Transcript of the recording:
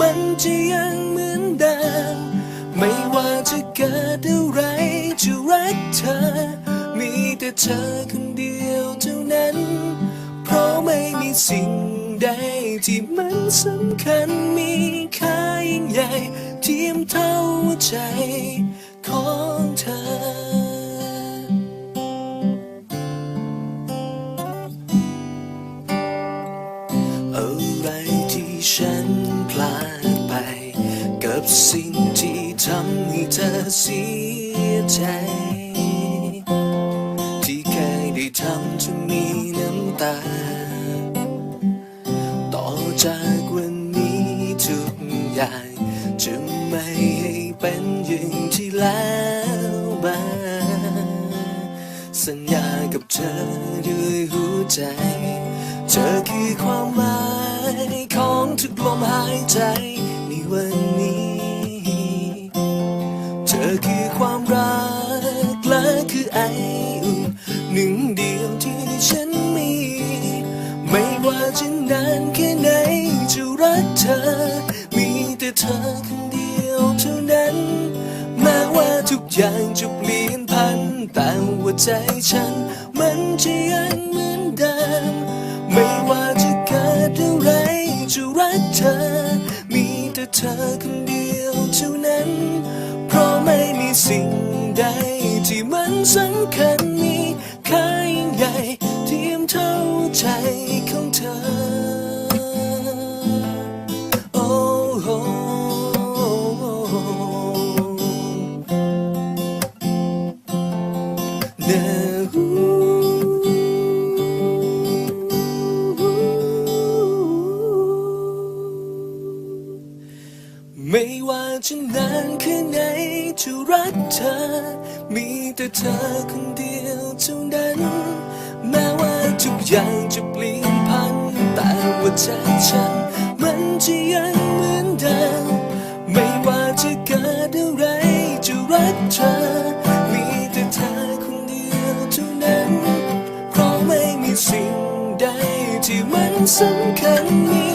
มันจะยังเหมือนเดิม ไม่ว่าจะเกิดอะไรจะรักเธอ มีแต่เธอคนเดียวเท่านั้น เพราะไม่มีสิ่งใดที่มันสำคัญมีค่ายิ่งใหญ่เทียมเท่าใจของเธออะไรที่ฉัน สิ่งที่ทำให้เธอเสียใจ ที่เคยได้ทำจนมีน้ำตา ต่อจากวันนี้ทุกอย่างจะไม่ให้เป็นอย่างที่แล้วมาสัญญากับเธอด้วยหัวใจ เธอคือความหมายของทุกลมหายใจในวันนี้ หนึ่งเดียวที่ฉันมี ไม่ว่าจะนานแค่ไหนจะรักเธอ มีแต่เธอคนเดียวเท่านั้น แม้ว่าทุกอย่างจะเปลี่ยนพันแต่ว่าใจฉัน มันจะยังเหมือนเดิม ไม่ว่าจะเกิดอะไรจะรักเธอ มีแต่เธอคนเดียวเท่านั้น เพราะไม่มีสิ่งใด สำคัญมีค่ายิ่งใหญ่เทียมเท่าใจของเธอ โอ้โหเนอ ไม่ว่าจะนานแค่ไหนจะรักเธอ มีแต่เธอคนเดียวเท่านั้น แม้ว่าทุกอย่างจะเปลี่ยนพัน แต่ว่าใจฉัน มันจะยังเหมือนเดิม ไม่ว่าจะเกิดอะไรจะรักเธอ มีแต่เธอคนเดียวเท่านั้น เพราะไม่มีสิ่งใดที่มันสำคัญมี